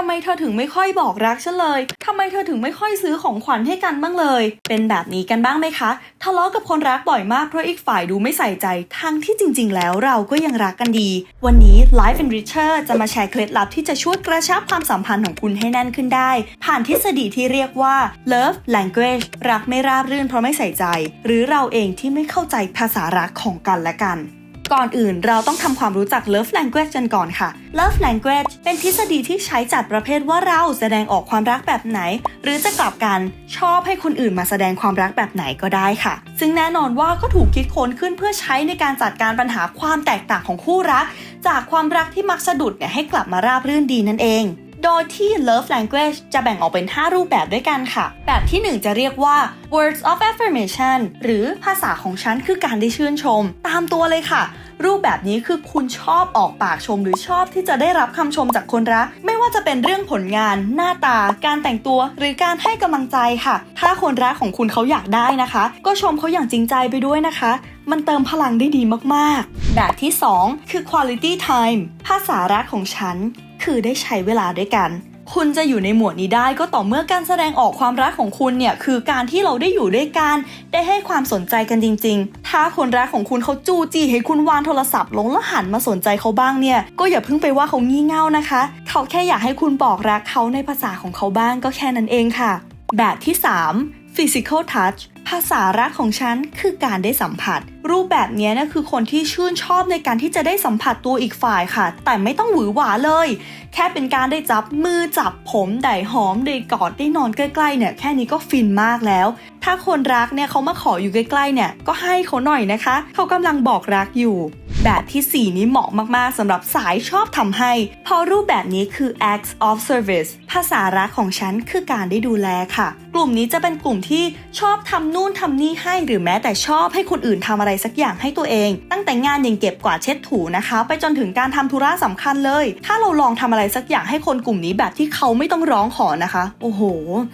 ทำไมเธอถึงไม่ค่อยบอกรักฉันเลยทำไมเธอถึงไม่ค่อยซื้อของขวัญให้กันบ้างเลย เป็นแบบนี้กันบ้างไหมคะ ทะเลาะกับคนรักบ่อยมากเพราะอีกฝ่ายดูไม่ใส่ใจ ทั้งที่จริง ๆ แล้วเราก็ยังรักกันดี วันนี้ Life Enricher จะมาแชร์เคล็ดลับที่จะช่วยกระชับความสัมพันธ์ของคุณให้แน่นขึ้นได้ ผ่านทฤษฎีที่เรียกว่า Love Language รักไม่ราบรื่นเพราะไม่ใส่ใจ หรือเราเองที่ไม่เข้าใจภาษารักของกันและกัน ก่อนอื่นเราต้องทำความรู้จัก Love Language กันก่อนค่ะ Love Language เป็นทฤษฎีที่ใช้จัดประเภทว่าเราแสดงออกความรักแบบไหน หรือจะกลับกันชอบให้คนอื่นมาแสดงความรักแบบไหนก็ได้ค่ะ ซึ่งแน่นอนว่าก็ถูกคิดค้นขึ้นเพื่อใช้ในการจัดการปัญหาความแตกต่างของคู่รัก จากความรักที่มักสะดุดเนี่ยให้กลับมาราบรื่นดีนั่นเอง โดยที่ Love Language จะแบ่งออกเป็น 5 รูปแบบด้วยกันค่ะ แบบที่ 1 จะเรียกว่า Words of Affirmation หรือภาษาของฉันคือการได้ชื่นชม ตามตัวเลยค่ะ รูปแบบนี้คือคุณชอบออกปากชม หรือชอบที่จะได้รับคำชมจากคนรัก ไม่ว่าจะเป็นเรื่องผลงาน หน้าตา การแต่งตัว หรือการให้กำลังใจค่ะ ถ้าคนรักของคุณเขาอยากได้นะคะ ก็ชมเขาอย่างจริงใจไปด้วยนะคะ มันเติมพลังได้ดีมากๆ แบบที่ 2 คือ quality time ภาษารักของฉัน คือได้ใช้เวลาด้วยกัน คุณจะอยู่ในหมวดนี้ได้ก็ต่อเมื่อการแสดงออกความรักของคุณเนี่ยคือการที่เราได้อยู่ด้วยกัน ได้ให้ความสนใจกันจริง ๆ ถ้าคนรักของคุณเขาจู้จี้ให้คุณวางโทรศัพท์ลงแล้วหันมาสนใจเขาบ้างเนี่ยก็อย่าเพิ่งไปว่าเขางี่เง่านะคะ เขาแค่อยากให้คุณบอกรักเขาในภาษาของเขาบ้างก็แค่นั้นเองค่ะ แบบที่ 3 physical touch ภาษารักของฉันคือการได้สัมผัส รูปแบบนี้นะคือคนที่ชื่นชอบในการที่จะได้สัมผัสตัวอีกฝ่ายค่ะ แต่ไม่ต้องหวือหวาเลย แค่เป็นการได้จับมือจับผมได้หอมได้กอดได้นอนใกล้ๆเนี่ยแค่นี้ก็ฟินมากแล้ว ถ้าคนรักเนี่ยเขามาขออยู่ใกล้ๆเนี่ยก็ให้เขาหน่อยนะคะ เขากำลังบอกรักอยู่ แบบทีสี่ 4 นี้เหมาะมากๆสำหรับสายชอบทำให้พราะรูปแบบนี้คือ acts of service ภาษารักของฉันคือการได้ดูแลค่ะ กลุ่มนี้จะเป็นกลุ่มที่ชอบทำนู่นทำนี่ให้หรือแม้แต่ชอบให้คนอื่นทำอะไรสักอย่างให้ตัวเอง ตั้งแต่งานอย่างเก็บกวาดเช็ดถูนะคะ ไปจนถึงการทำธุระสำคัญเลย ถ้าเราลองทำอะไรสักอย่างให้คนกลุ่มนี้แบบที่เขาไม่ต้องร้องขอนะคะ โอ้โห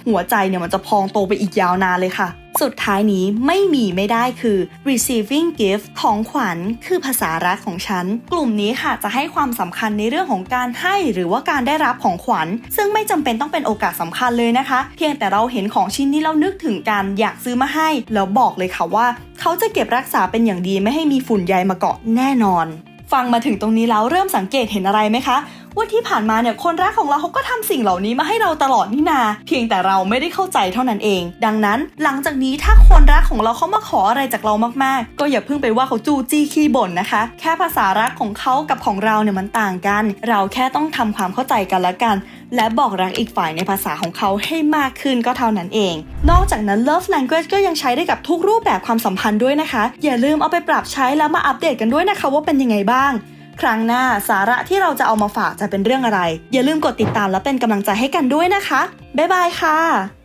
หัวใจเนี่ยมันจะพองโตไปอีกยาวนานเลยค่ะ สุดท้ายนี้ไม่มีไม่ได้คือ receiving gift ของขวัญคือภาษารักของฉัน กลุ่มนี้ค่ะจะให้ความสำคัญในเรื่องของการให้หรือว่าการได้รับของขวัญ ซึ่งไม่จำเป็นต้องเป็นโอกาสสำคัญเลยนะคะ เพียงแต่เราเห็นของชิ้นนี้เรานึกถึงการอยากซื้อมาให้ แล้วบอกเลยค่ะว่า เขาจะเก็บรักษาเป็นอย่างดีไม่ให้มีฝุ่นใยมาเกาะแน่นอน ฟังมาถึงตรงนี้แล้วเริ่มสังเกตเห็นอะไรไหมคะ ว่าที่ผ่านมาเนี่ยคนรักของเราเขาก็ทำสิ่งเหล่านี้มาให้เราตลอดนี่นา เพียงแต่เราไม่ได้เข้าใจเท่านั้นเอง ดังนั้นหลังจากนี้ถ้าคนรักของเราเขามาขออะไรจากเรามากๆ ก็อย่าเพิ่งไปว่าเขาจู้จี้ขี้บ่นนะคะ แค่ภาษารักของเขากับของเราเนี่ยมันต่างกัน เราแค่ต้องทำความเข้าใจกันละกัน และบอกรักอีกฝ่ายในภาษาของเขาให้มากขึ้นก็เท่านั้นเอง นอกจากนั้น love language ก็ยังใช้ได้กับทุกรูปแบบความสัมพันธ์ด้วยนะคะ อย่าลืมเอาไปปรับใช้แล้วมาอัปเดตกันด้วยนะคะว่าเป็นยังไงบ้าง ครั้งหน้าสาระที่เราจะเอามาฝากจะเป็นเรื่องอะไร อย่าลืมกดติดตามและเป็นกำลังใจให้กันด้วยนะคะ บ๊ายบายค่ะ